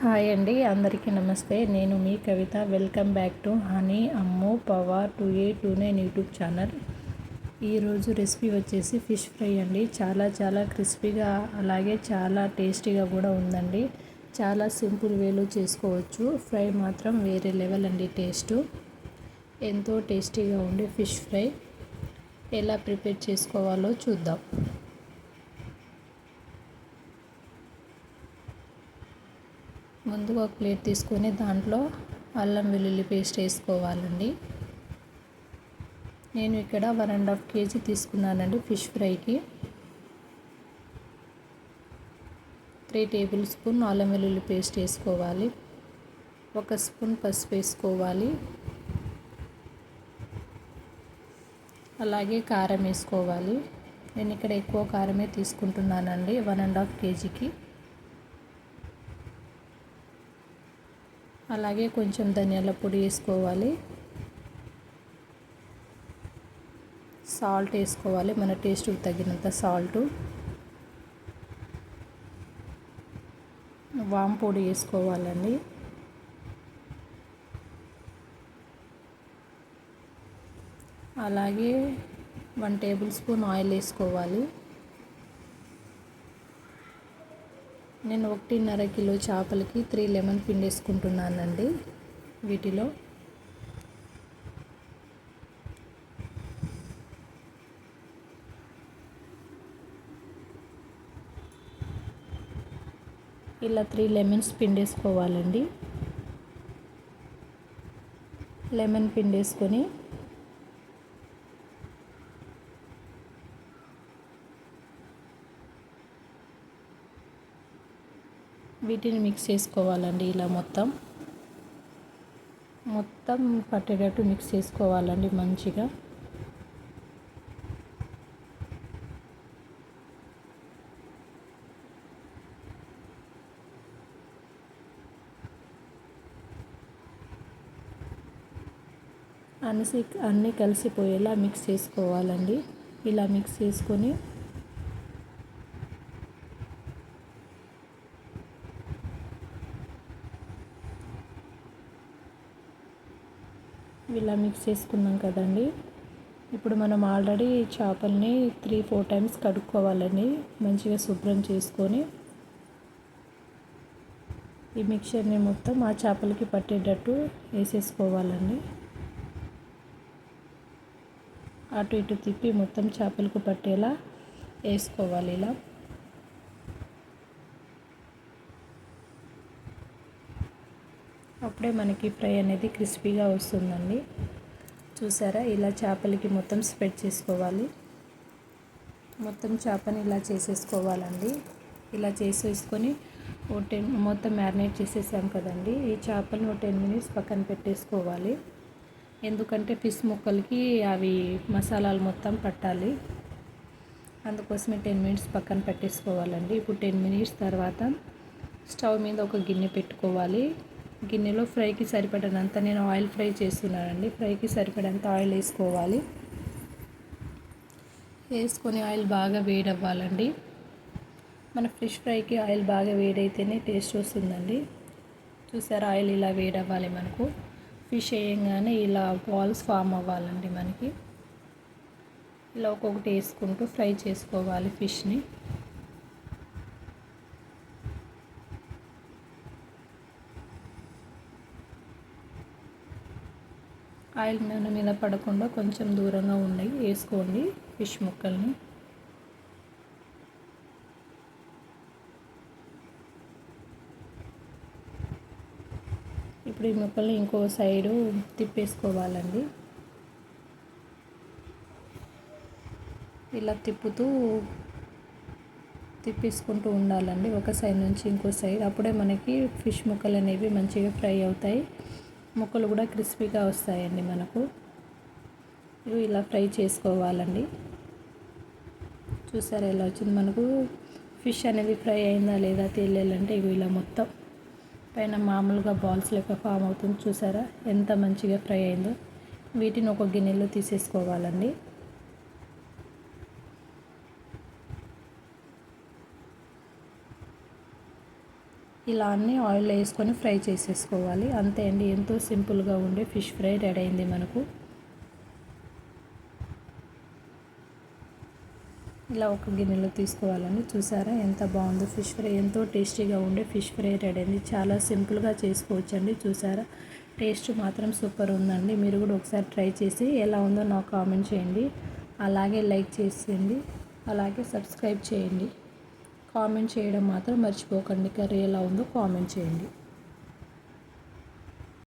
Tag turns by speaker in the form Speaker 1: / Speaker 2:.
Speaker 1: Hi అండి అందరికీ నమస్తే. నేను మీ Kavitha. Welcome back to honey Ammu power two A two nine YouTube channel. ఈరోజు రెసిపీ వచ్చేసి ఫిష్ ఫ్రై అండి. చాలా చాలా క్రిస్పీగా అలాగే చాలా టేస్టీగా కూడా ఉందండి. చాలా సింపుల్ వేలో చేసుకోవచ్చు. ఫ్రై మాత్రం వేరే లెవెల్ అండి టేస్ట్. ఎంతో టేస్టీగా ఉండే ఫిష్ ఫ్రై. ఎలా ప్రిపేర్ చేసుకోవాలో చూద్దాం. ముందుగా ఒక ప్లేట్ తీసుకొని దాంట్లో అల్లం వెల్లుల్లి పేస్ట్ వేసుకోవాలండి. నేను ఇక్కడ వన్ అండ్ హాఫ్ కేజీ తీసుకున్నానండి ఫిష్ ఫ్రైకి. త్రీ టేబుల్ స్పూన్ అల్లం వెల్లుల్లి పేస్ట్ వేసుకోవాలి. ఒక స్పూన్ పసుపు వేసుకోవాలి. అలాగే కారం వేసుకోవాలి. నేను ఇక్కడ ఎక్కువ కారమే తీసుకుంటున్నానండి వన్ అండ్ హాఫ్ కేజీకి. అలాగే కొంచెం ధనియాల పొడి వేసుకోవాలి. సాల్ట్ వేసుకోవాలి మన టేస్ట్కి తగినంత సాల్ట్. వామ్ పొడి వేసుకోవాలండి. అలాగే వన్ టేబుల్ స్పూన్ ఆయిల్ వేసుకోవాలి. నేను ఒకటిన్నర కిలో చేపలకి త్రీ లెమన్ పిండి వేసుకుంటున్నానండి వీటిలో. ఇలా త్రీ లెమన్స్ పిండేసుకోవాలండి. లెమన్ పిండేసుకొని వీటిని మిక్స్ చేసుకోవాలండి ఇలా మొత్తం. మొత్తం పట్టేటట్టు మిక్స్ చేసుకోవాలండి మంచిగా. అన్ని అన్నీ కలిసిపోయేలా మిక్స్ చేసుకోవాలండి. ఇలా మిక్స్ చేసుకొని ఇలా మిక్స్ చేసుకున్నాం కదండి. ఇప్పుడు మనం ఆల్రెడీ చేపల్ని త్రీ ఫోర్ టైమ్స్ కడుక్కోవాలండి. మంచిగా శుభ్రం చేసుకొని ఈ మిక్చర్ని మొత్తం ఆ చేపలకి పట్టేటట్టు వేసేసుకోవాలండి. అటు ఇటు తిప్పి మొత్తం చేపలకు పట్టేలా వేసుకోవాలి ఇలా. అప్పుడే మనకి ఫ్రై అనేది క్రిస్పీగా వస్తుందండి. చూసారా? ఇలా చేపలకి మొత్తం స్ప్రెడ్ చేసుకోవాలి. మొత్తం చేపని ఇలా చేసేసుకోవాలండి. ఇలా చేసేసుకొని ఓ టెన్ మొత్తం మ్యారినేట్ చేసేసాం కదండి. ఈ చేపలను ఓ టెన్ మినిట్స్ పక్కన పెట్టేసుకోవాలి. ఎందుకంటే ఫిష్ ముక్కలకి అవి మసాలాలు మొత్తం పట్టాలి. అందుకోసమే టెన్ మినిట్స్ పక్కన పెట్టేసుకోవాలండి. ఇప్పుడు టెన్ మినిట్స్ తర్వాత స్టవ్ మీద ఒక గిన్నె పెట్టుకోవాలి. గిన్నెలో ఫ్రైకి సరిపడినంత నేను ఆయిల్ ఫ్రై చేస్తున్నానండి. ఫ్రైకి సరిపడంత ఆయిల్ వేసుకోవాలి. వేసుకొని ఆయిల్ బాగా వేడవ్వాలండి. మన ఫిష్ ఫ్రైకి ఆయిల్ బాగా వేడైతేనే టేస్ట్ వస్తుందండి. చూసారా ఆయిల్ ఇలా వేడవ్వాలి మనకు. ఫిష్ వేయంగానే ఇలా బాల్స్ ఫామ్ అవ్వాలండి మనకి. ఇలా ఒక్కొక్కటి వేసుకుంటూ ఫ్రై చేసుకోవాలి ఫిష్ని. ఆయిల్ నూనె మీద పడకుండా కొంచెం దూరంగా ఉండి వేసుకోండి ఫిష్ ముక్కల్ని. ఇప్పుడు ఈ ముక్కల్ని ఇంకో సైడు తిప్పేసుకోవాలండి. ఇలా తిప్పుతూ తిప్పేసుకుంటూ ఉండాలండి. ఒక సైడ్ నుంచి ఇంకో సైడ్. అప్పుడే మనకి ఫిష్ ముక్కలు అనేవి మంచిగా ఫ్రై అవుతాయి. ముక్కలు కూడా క్రిస్పీగా వస్తాయండి మనకు. ఇవి ఇలా ఫ్రై చేసుకోవాలండి. చూసారా ఎలా వచ్చింది? మనకు ఫిష్ అనేది ఫ్రై అయిందా లేదా తెలియాలంటే ఇవి ఇలా మొత్తం పైన మామూలుగా బాల్స్ లెక్క ఫామ్ అవుతుంది. చూసారా? ఎంత మంచిగా ఫ్రై అయిందో. వీటిని ఒక గిన్నెలో తీసేసుకోవాలండి. ఇలా అన్నీ ఆయిల్ వేసుకొని ఫ్రై చేసేసుకోవాలి. అంతే అండి. ఎంతో సింపుల్గా ఉండే ఫిష్ ఫ్రై రెడీ అయింది మనకు. ఇలా ఒక గిన్నెలో తీసుకోవాలని చూసారా? ఎంత బాగుందో ఫిష్ ఫ్రై. ఎంతో టేస్టీగా ఉండే ఫిష్ ఫ్రై రెడీ అయింది. చాలా సింపుల్గా చేసుకోవచ్చండి. చూసారా? టేస్ట్ మాత్రం సూపర్ ఉందండి. మీరు కూడా ఒకసారి ట్రై చేసి ఎలా ఉందో నాకు కామెంట్ చేయండి. అలాగే లైక్ చేసేయండి. అలాగే సబ్స్క్రైబ్ చేయండి. కామెంట్ చేయడం మాత్రం మర్చిపోకండి. కర్రీ ఎలా ఉందో కామెంట్ చేయండి.